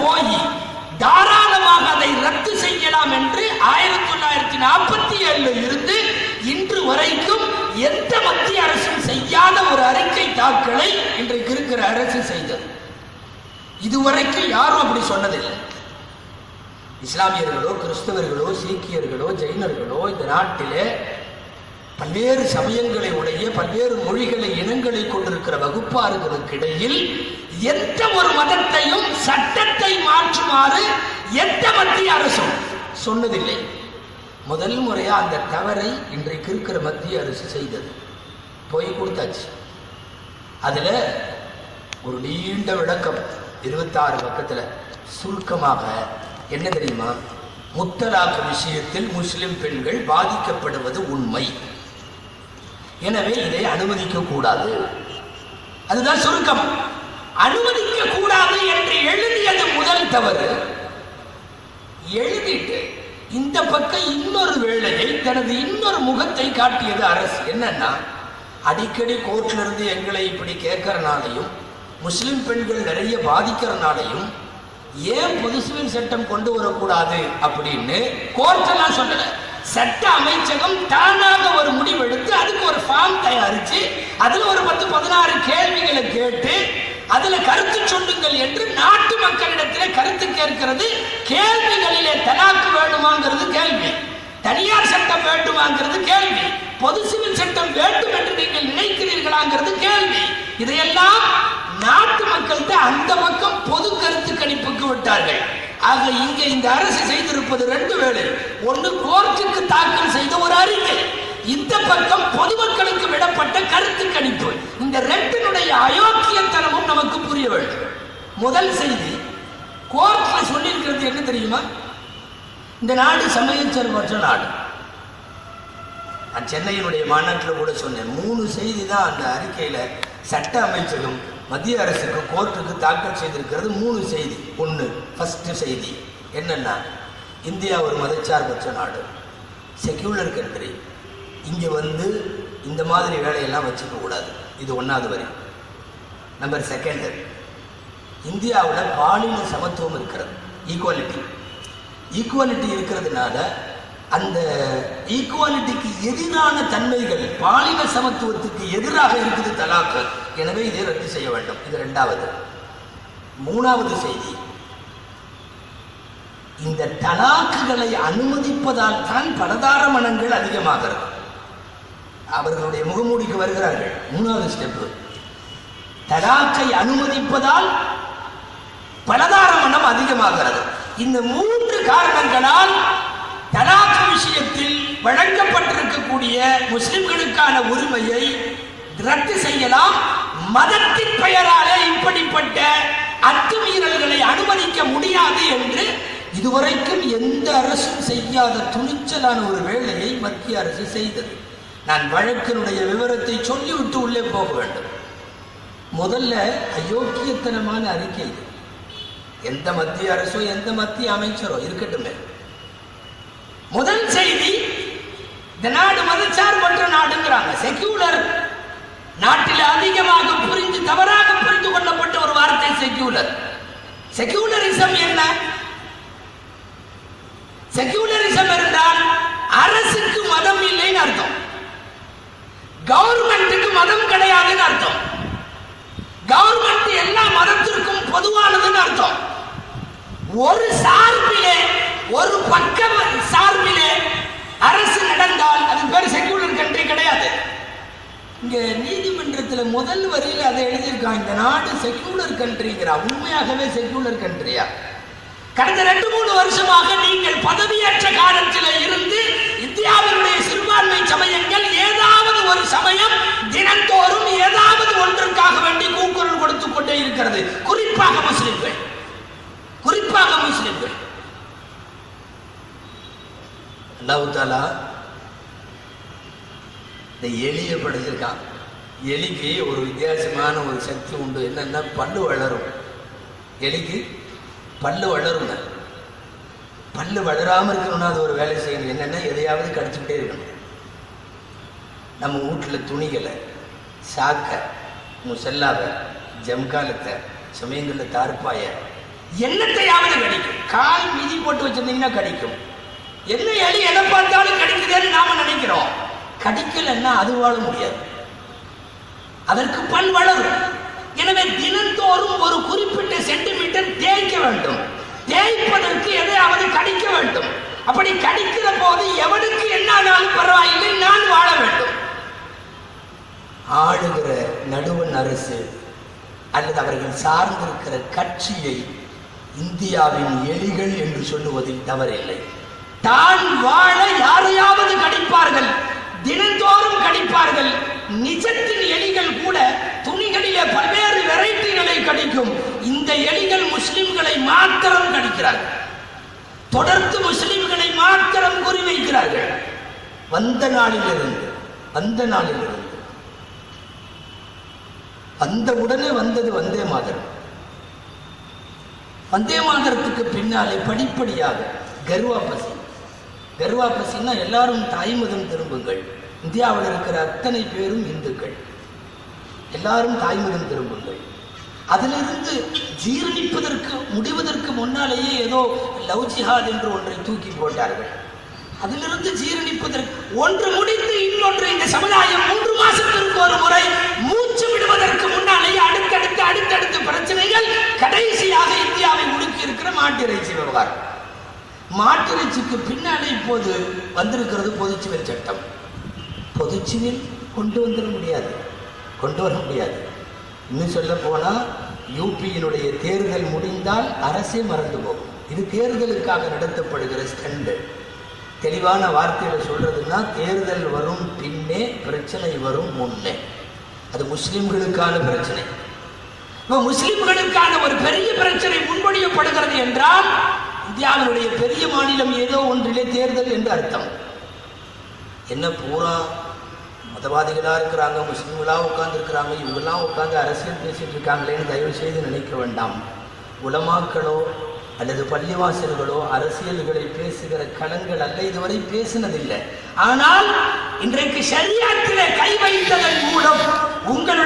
போய் தாராளமாக அதை ரத்து செய்யலாம் என்று ஆயிரத்தி தொள்ளாயிரத்தி நாற்பத்தி ஏழுல இருந்து இன்று வரைக்கும் எந்த மத்திய அரசும் செய்யாத ஒரு அறிக்கை தாக்கலை இன்றைக்கு இருக்கிற அரசு செய்தது. இதுவரைக்கும் யாரும் அப்படி சொன்னதில்லை. இஸ்லாமியர்களோ கிறிஸ்தவர்களோ சீக்கியர்களோ ஜெயினர்களோ இந்த நாட்டிலே பல்வேறு சமயங்களை உடைய பல்வேறு மொழிகளை இனங்களை கொண்டிருக்கிற வகுப்பாறுகளுக்கு இடையில் எந்த ஒரு மதத்தையும் சட்டத்தை மாற்றுமாறு எந்த மத்திய அரசும் சொன்னதில்லை. முதல் முறையா அந்த தவறை இன்றைக்கு இருக்கிற மத்திய அரசு செய்தது. போய் கொடுத்தாச்சு. அதுல ஒரு நீண்ட விளக்கம் இருபத்தாறு பக்கத்துல சுருக்கமாக என்ன தெரியுமா? முத்தலாக் விஷயத்தில் முஸ்லிம் பெண்கள் பாதிக்கப்படுவது உண்மை. எனவே இதை அனுமதிக்க கூடாது அதுதான் சுருக்கம். அனுமதிக்க கூடாது என்று எழுதியது முதல் தவறு. எழுதிட்டு இந்த பக்கம் இன்னொரு வேளையை தனது இன்னொரு முகத்தை காட்டியது அரசு. என்னன்னா அடிக்கடி கோர்ட்ல இருந்து எங்களை இப்படி கேட்கறனாலையும் முஸ்லிம் பெண்கள் நிறைய பாதிக்கிறனாலையும் ஏன் பொது சிவில் சட்டம் கொண்டு வரக்கூடாது அப்படின்னு கோர்ட்டெல்லாம் சொல்லல. சட்ட அமைச்சகம் தான அதுக்கு தயாரிச்சு அதுல ஒரு பத்து பதினாறு கேள்விகளை கேட்டு அதுல கருத்து சொல்லுங்கள் என்று நாட்டு மக்களிடத்திலே கருத்து கேட்கிறது. கேள்விகளிலே தலாக்கு வேண்டுமாங்கிறது கேள்வி. தனியார் சட்டம் வேண்டுமாங்கிறது கேள்வி. பொது சிவில் சட்டம் வேண்டும் என்று நீங்கள் நினைக்கிறீர்களாங்கிறது கேள்வி. இதையெல்லாம் நாட்டு மக்கள்கிட்ட அந்த பக்கம் பொது கருத்து கணிப்புக்கு விட்டார்கள். ஆக இங்க இந்த அரசு செய்திருப்பது ரெண்டு வேலை ஒன்று கோர்ட்டுக்கு தாக்கல் செய்த ஒரு அறிக்கை. இந்த பக்கம் பொதுமக்களுக்கு விடப்பட்ட கருத்து கணிப்பு. இந்த ரெண்டினுடைய அயோக்கியத்தனமும் நமக்கு புரிய வேண்டும். முதல் செய்தி கோர்ட்ல சொல்லியிருக்கிறது என்ன தெரியுமா? இந்த நாடு சமயச்சர்வற்ற நாடு. நான் சென்னையினுடைய மாநாட்டில் கூட சொன்னேன். மூணு செய்தி தான் அந்த அறிக்கையில் சட்ட அமைச்சகம் மத்திய அரசுக்கு கோர்ட்டுக்கு தாக்கல் செய்திருக்கிறது. மூணு செய்தி. ஒன்று ஃபஸ்ட்டு செய்தி. என்னென்னா இந்தியா ஒரு மதச்சார்பற்ற நாடு. செக்யூலர் கண்ட்ரி இங்கே வந்து இந்த மாதிரி வேலையெல்லாம் வச்சுக்க கூடாது. இது ஒன்றாவது வரி. நம்பர் செகண்ட் இந்தியாவில் பாலின சமத்துவம் இருக்கிறது. ஈக்குவாலிட்டி ஈக்குவாலிட்டி இருக்கிறதுனால அந்த ஈக்குவாலிட்டிக்கு எதிரான தன்மைகள் பாலின சமத்துவத்துக்கு எதிராக இருக்குது தலாக்கு. எனவே இதை ரத்து செய்ய வேண்டும். இது ரெண்டாவது. மூணாவது செய்தி. இந்த தலாக்குகளை அனுமதிப்பதால் தான் பலதார மனங்கள் அதிகமாகிறது. அவர்களுடைய முகமூடிக்கு வருகிறார்கள். மூணாவது ஸ்டெப்பு தலாக்கை அனுமதிப்பதால் பலதார மனம் அதிகமாகிறது. இந்த மூன்று காரணங்களால் தலாக்கு விஷயத்தில் வழங்கப்பட்டிருக்கக்கூடிய முஸ்லிம்களுக்கான உரிமையை ரத்து செய்யலாம். மதத்தின் பெயராலே இப்படிப்பட்ட அத்துமீறல்களை அனுமதிக்க முடியாது என்று இதுவரைக்கும் எந்த அரசும் செய்யாத துணிச்சலான ஒரு வேலையை மத்திய அரசு செய்தது. நான் வழக்கினுடைய விவரத்தை சொல்லிவிட்டு உள்ளே போக வேண்டும். முதல்ல அயோக்கியத்தனமான அறிக்கை எந்த மத்திய அரசோ எந்த மத்திய அமைச்சரோ இருக்கட்டுமே. முதல் செய்தி இந்த நாடு மதச்சார்பற்ற நாடுங்கிறாங்க. செக்யூலர் நாட்டில் அதிகமாக புரிந்து தவறாக புரிந்து கொள்ளப்பட்ட ஒரு வார்த்தை செக்யூலர் செக்யூலரிசம் என்ன செக்யூலரிசம் என்றால் அரசுக்கு மதம் இல்லைன்னு அர்த்தம் கவர்மெண்ட்டுக்கு மதம் கிடையாதுன்னு அர்த்தம். கவர்மெண்ட் எல்லா மதத்திற்கும் பொதுவானதுன்னு அர்த்தம். ஒரு சார்பிலே ஒரு பக்க சார்பிலே அரசு நடந்தால் அது பேர் செக்யூலர் கண்ட்ரி கிடையாது. இங்க நீதிமன்றத்தில் முதல் வரியில் அதை எழுதியிருக்கான் இந்த நாடு செக்யூலர் கண்ட்ரிங்கிறா உண்மையாகவே செக்யூலர் கண்ட்ரியா கடந்த ரெண்டு மூணு வருஷமாக நீங்கள் பதவியேற்ற காலத்தில் இருந்து இந்தியாவினுடைய சிறுபான்மை சமயங்கள் ஏதாவது ஒரு சமயம் தினந்தோறும் ஏதாவது ஒன்றுக்காக வேண்டி கூக்குரல் கொடுத்து கொண்டே இருக்கிறது. குறிப்பாக முஸ்லிம்கள். குறிப்பாக முஸ்லிம்கள். அல்லாஹ் தாலா இந்த எலிய படைச்சிருக்கான் எலிக்கு ஒரு வித்தியாசமான ஒரு சக்தி உண்டு. என்னன்னா பல்லு வளரும். எலிக்கு பல்லு வளருங்க. பல்லு வளராமல் இருக்கணும்னா அது ஒரு வேலை செய்யணும். என்னன்னா எதையாவது கடிச்சுக்கிட்டே இருக்கணும். நம்ம வீட்டில் துணிகளை சாக்கை முசல்லாவை ஜம்காலத்தை சமயங்களில் தார்ப்பாய என்னத்தையாவது கிடைக்கும்? கால் மிதி போட்டு வச்சிருந்தீங்கன்னா கிடைக்கும். என்ன எலி எதை பார்த்தாலும் கிடைக்குதுன்னு நாம நினைக்கிறோம். கடிக்கலைன்னா அது வாழ முடியாது. அதற்கு பல் வளரும். எனவே தினந்தோறும் ஒரு குறிப்பிட்ட சென்டிமீட்டர் தேய்க்க வேண்டும். தேய்ப்பதற்கு எதையாவது கடிக்க வேண்டும். அப்படி கடிக்கிற போது எவனுக்கு என்ன ஆனாலும் பரவாயில்லை நான் வாழ வேண்டும் ஆளுகிற நடுவன் அரசு அல்லது அவர்கள் சார்ந்திருக்கிற கட்சியை இந்தியாவின் எலிகள் என்று சொல்லுவதில் தவறில்லை. தான் வாழ யாரையாவது கடிப்பார்கள் தினந்தோறும் கடிப்பார்கள் நிஜத்தின் எலிகள் கூட துணிகளிலே பல்வேறு வெரைட்டிகளை கடிக்கும். இந்த எலிகள் முஸ்லிம்களை மாத்திரம் கடிக்கிறார்கள். தொடர்ந்து முஸ்லிம்களை மாத்திரம் குறிவைக்கிறார்கள். வந்த நாளிலிருந்து வந்த நாளிலிருந்து அந்த உடனே வந்தது வந்தே மாதரம் வந்தே மாதரத்துக்கு பின்னாலே படிப்படியாக கர்வா பசி. கர்வா பசின்னா எல்லாரும் தாய்மதம் திரும்புங்கள். இந்தியாவில் இருக்கிற அத்தனை பேரும் இந்துக்கள். எல்லாரும் தாய்மதம் திரும்புங்கள். அதிலிருந்து ஜீரணிப்பதற்கு முடிவதற்கு முன்னாலேயே ஏதோ லவ் ஜிஹாத் என்று ஒன்றை தூக்கி போட்டார்கள். அதிலிருந்து ஜீரணிப்பதற்கு ஒன்று முடிந்து இன்னொன்று இந்த சமுதாயம் மூன்று மாசத்திற்கு ஒரு முறை மூச்சு விடுவதற்கு முன்னாலேயே அடுத்தடுத்து அடுத்தடுத்து பிரச்சனைகள் கடைசியாக இந்தியாவை முடுக்கி இருக்கிற மாட்டிறைச்சி விவகாரம். மாட்டிறைச்சிக்கு பின்னாலே இப்போது வந்திருக்கிறது பொதுச்சிவில் சட்டம். பொதுச்சிவில் கொண்டு வந்துட முடியாது. கொண்டு வர முடியாது. இன்னும் சொல்ல போனால் யூபியினுடைய தேர்தல் முடிந்தால் அரசே மறந்து போகும். இது தேர்தலுக்காக நடத்தப்படுகிற ஸ்டண்டு. தெளிவான வார்த்தையில் சொல்கிறதுன்னா தேர்தல் வரும் பின்னே பிரச்சனை வரும் முன்னே. அது முஸ்லிம்களுக்கான பிரச்சனை. இப்போ முஸ்லிம்களுக்கான ஒரு பெரிய பிரச்சனை முன்மொழியப்படுகிறது என்றால் இந்தியாவினுடைய பெரிய மாநிலம் ஏதோ ஒன்றிலே தேர்தல் என்று அர்த்தம். என்ன பூரா மதவாதிகளாக இருக்கிறாங்க முஸ்லீம்களாக உட்காந்துருக்கிறாங்க இவங்கெல்லாம் உட்காந்து அரசியல் பேசிகிட்டு இருக்காங்களேன்னு தயவு செய்து நினைக்க வேண்டாம். உலமாக்களோ அல்லது பள்ளிவாசல்களோ அரசியல்களை பேசுகிற களங்கள் அல்ல இதுவரை பேசினதில்லை. ஆனால் இன்றைக்கு ஷரியாத்திலே கை வைத்ததன் மூலம் உங்களுடைய